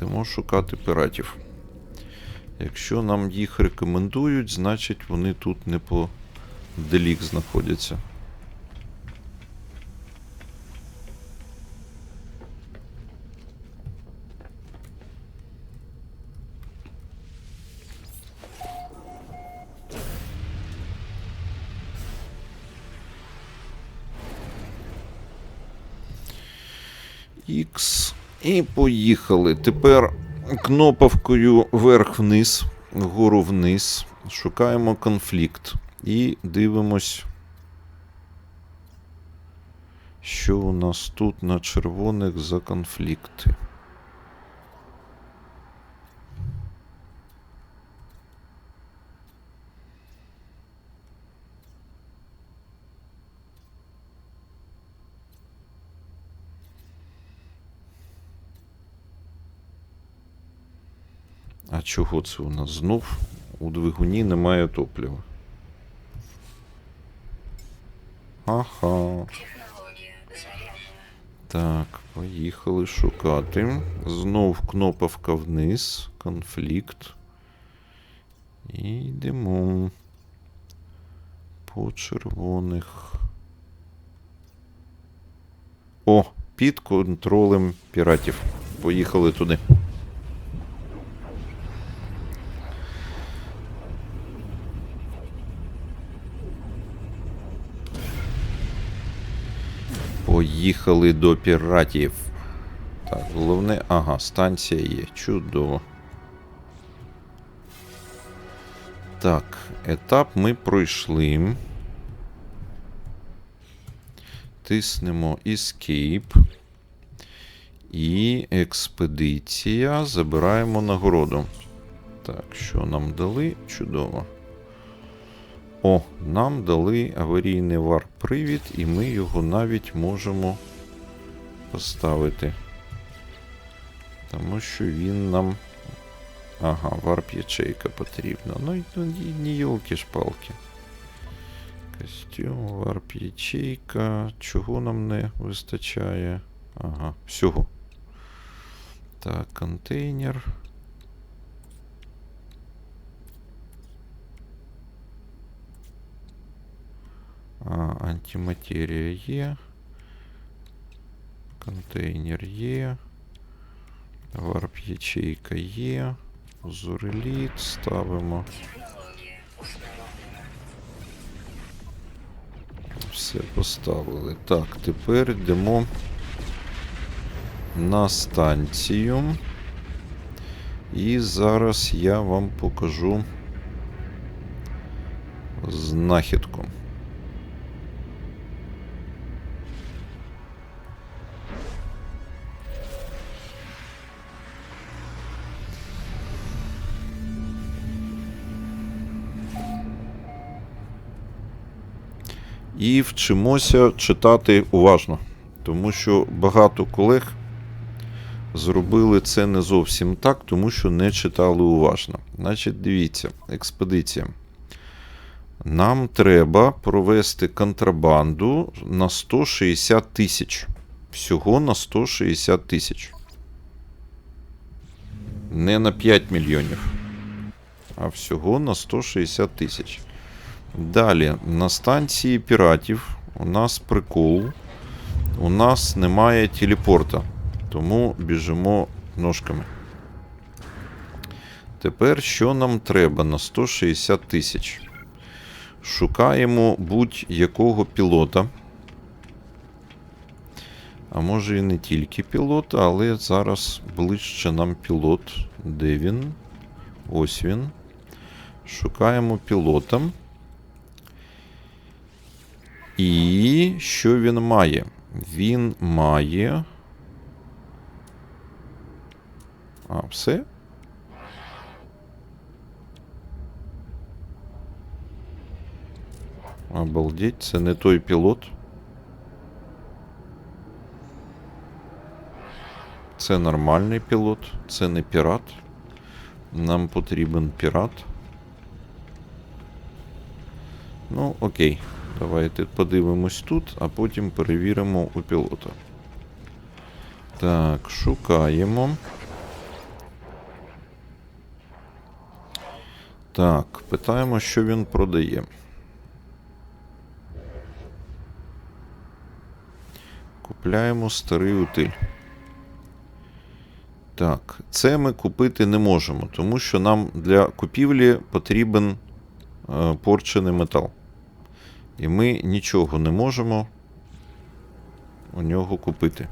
Йдемо шукати піратів. Якщо нам їх рекомендують, значить вони тут не по делік знаходяться. X. І поїхали. Тепер кноповкою вверх-вниз, вгору вниз. Шукаємо конфлікт. І дивимось, що у нас тут на червоних за конфлікти. А чого це у нас знов? У двигуні немає топлива. Ага. Так, поїхали шукати. Знов кноповка вниз. Конфлікт. І йдемо по червоних. О, під контролем піратів. Поїхали туди. Поїхали до піратів. Так, головне. Ага, станція є. Чудово. Так, етап ми пройшли. Тиснемо Escape. І експедиція. Забираємо нагороду. Так, що нам дали? Чудово. О, нам дали аварійний варп-привід, і ми його навіть можемо поставити. Тому що він нам. Ага, варп-ячейка потрібна. Ну ну, ні йолки шпалки. Костюм, варп-ячейка. Чого нам не вистачає? Ага, всього. Так, контейнер. А, антиматерія є. Контейнер є. Варп ячейка є. Зореліт ставимо. Все поставили. Так, тепер йдемо на станцію. І зараз я вам покажу знахідку. І вчимося читати уважно, тому що багато колег зробили це не зовсім так, тому що не читали уважно. Значить, дивіться, експедиція. Нам треба провести контрабанду на 160 тисяч. Всього на 160 тисяч. Не на 5 мільйонів, а всього на 160 тисяч. Далі, на станції піратів у нас прикол. У нас немає телепорта, тому біжимо ножками. Тепер що нам треба на 160 тисяч? Шукаємо будь-якого пілота. А може і не тільки пілота, але зараз ближче нам пілот. Де він? Ось він. Шукаємо пілота. І що він має? Він має. А, все? Обалдеть, це не той пілот. Це нормальний пілот, це не пірат. Нам потрібен пірат. Ну, окей. Давайте подивимось тут, а потім перевіримо у пілота. Так, шукаємо. Так, питаємо, що він продає. Купляємо старий утиль. Так, це ми купити не можемо, тому що нам для купівлі потрібен е, порчений метал. І ми нічого не можемо у нього купити.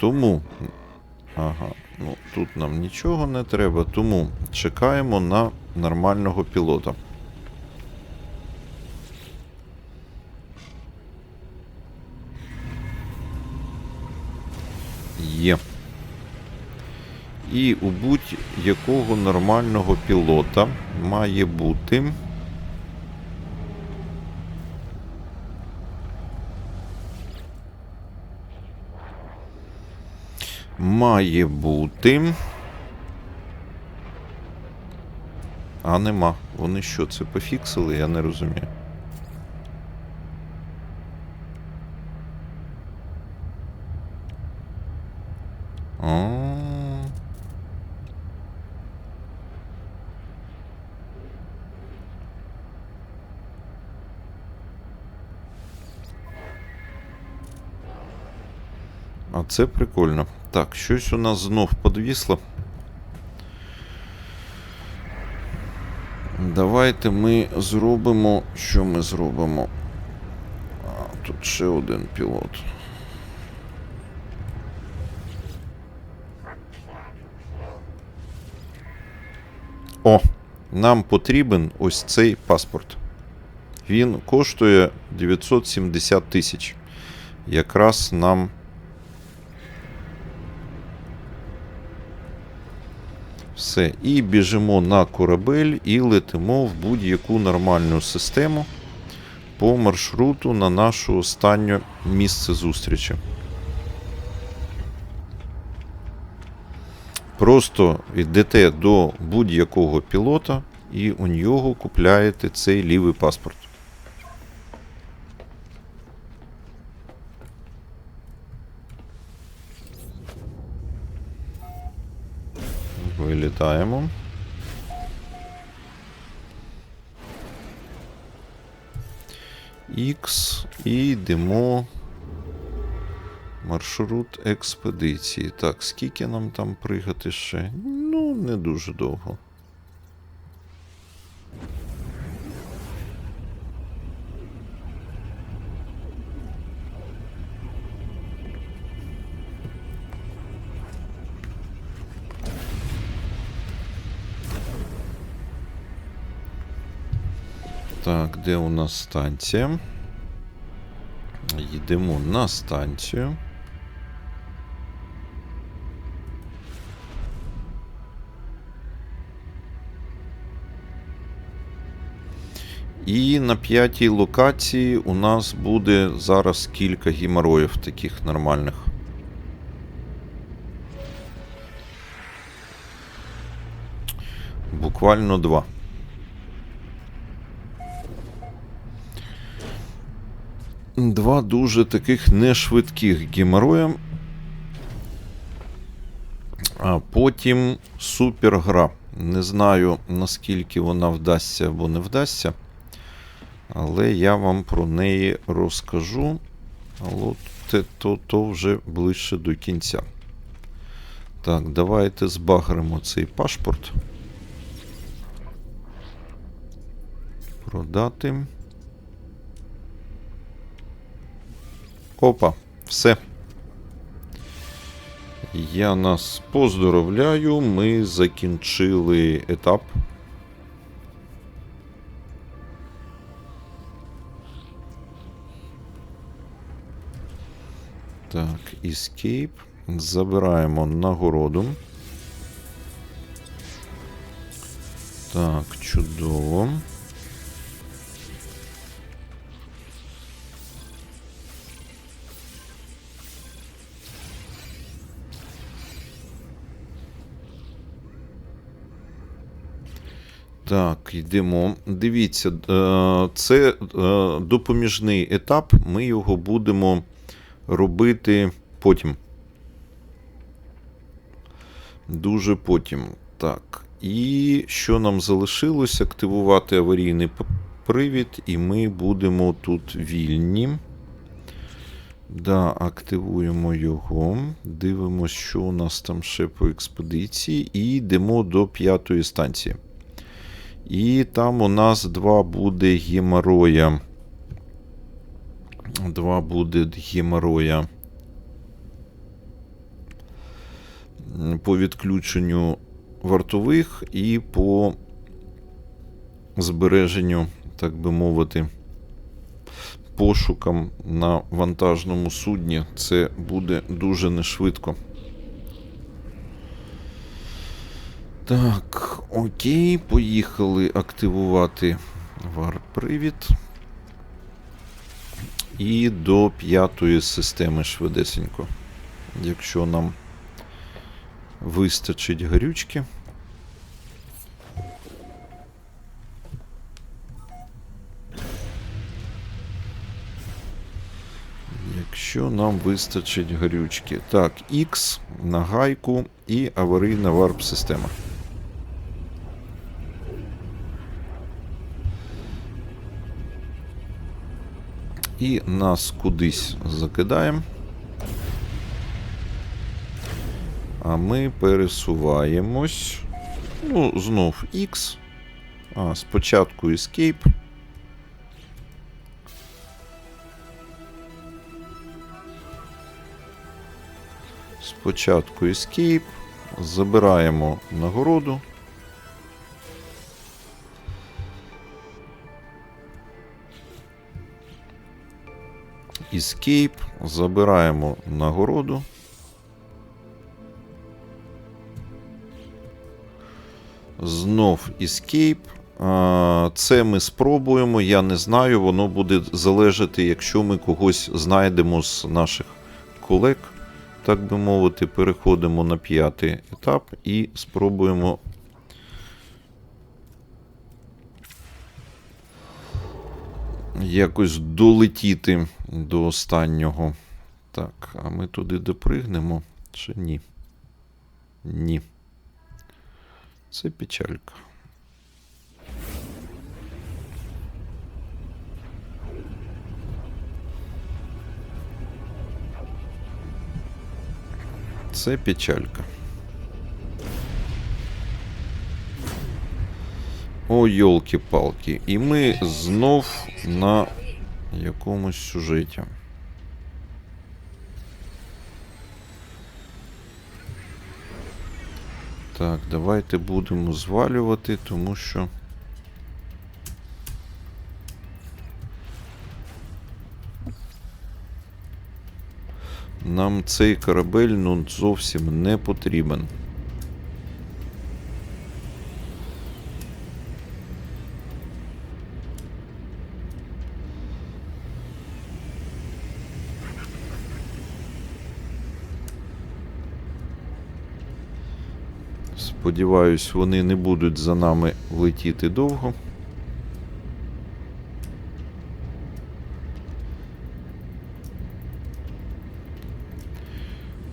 Тому. Ага, ну тут нам нічого не треба, тому чекаємо на нормального пілота. Є. І у будь-якого нормального пілота має бути. Має бути. А нема. Вони що, це пофіксили? Я не розумію. А. А це прикольно. Так, щось у нас знов подвісло. Давайте ми зробимо. Що ми зробимо? А, тут ще один пілот. О, нам потрібен ось цей паспорт. Він коштує 970 тисяч. Якраз нам. Все. І біжимо на корабель і летимо в будь-яку нормальну систему по маршруту на наше останнє місце зустрічі. Просто йдете до будь-якого пілота і у нього купляєте цей лівий паспорт. Вилітаємо. X і йдемо. Маршрут експедиції. Так, скільки нам там пригати ще? Ну, не дуже довго. Так, де у нас станція? Йдемо на станцію. І на п'ятій локації у нас буде зараз кілька гімароїв таких нормальних. Буквально два. Два дуже таких нешвидких геморроя. А потім супергра. Не знаю, наскільки вона вдасться або не вдасться. Але я вам про неї розкажу. Але то, то вже ближче до кінця. Так, давайте збагримо цей пашпорт. Продати. Опа, все. Я нас поздоровляю. Ми закінчили етап. Так, Escape. Забираємо нагороду. Так, чудово. Так, йдемо. Дивіться, е, це е, допоміжний етап. Ми його будемо робити потім. Дуже потім. Так. І що нам залишилось? Активувати аварійний привід, і ми будемо тут вільні. Да, активуємо його. Дивимось, що у нас там ще по експедиції. І йдемо до п'ятої станції. І там у нас два буде геморроя. Два буде геморроя. По відключенню вартових і по збереженню, так би мовити, пошукам на вантажному судні. Це буде дуже нешвидко. Так, окей, поїхали активувати варп-привід. І до п'ятої системи швидесенько. Якщо нам вистачить гарючки. Якщо нам вистачить гарючки. Так, X на гайку і аварійна варп-система. І нас кудись закидаємо. А ми пересуваємось. Ну, знов X. А, спочатку Escape. Спочатку Escape. Забираємо нагороду. Escape. Забираємо нагороду. Знов Escape. Це ми спробуємо. Я не знаю. Воно буде залежати, якщо ми когось знайдемо з наших колег. Так би мовити, переходимо на п'ятий етап і спробуємо. Якось долетіти до останнього. Так, а ми туди допригнемо чи ні? Ні. Це печалька. Це печалька. О, йолки-палки. І ми знов на якомусь сюжеті. Так, давайте будемо звалювати, тому що. Нам цей корабель ну зовсім не потрібен. Сподіваюсь, вони не будуть за нами летіти довго.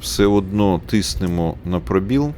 Все одно тиснемо на пробіл.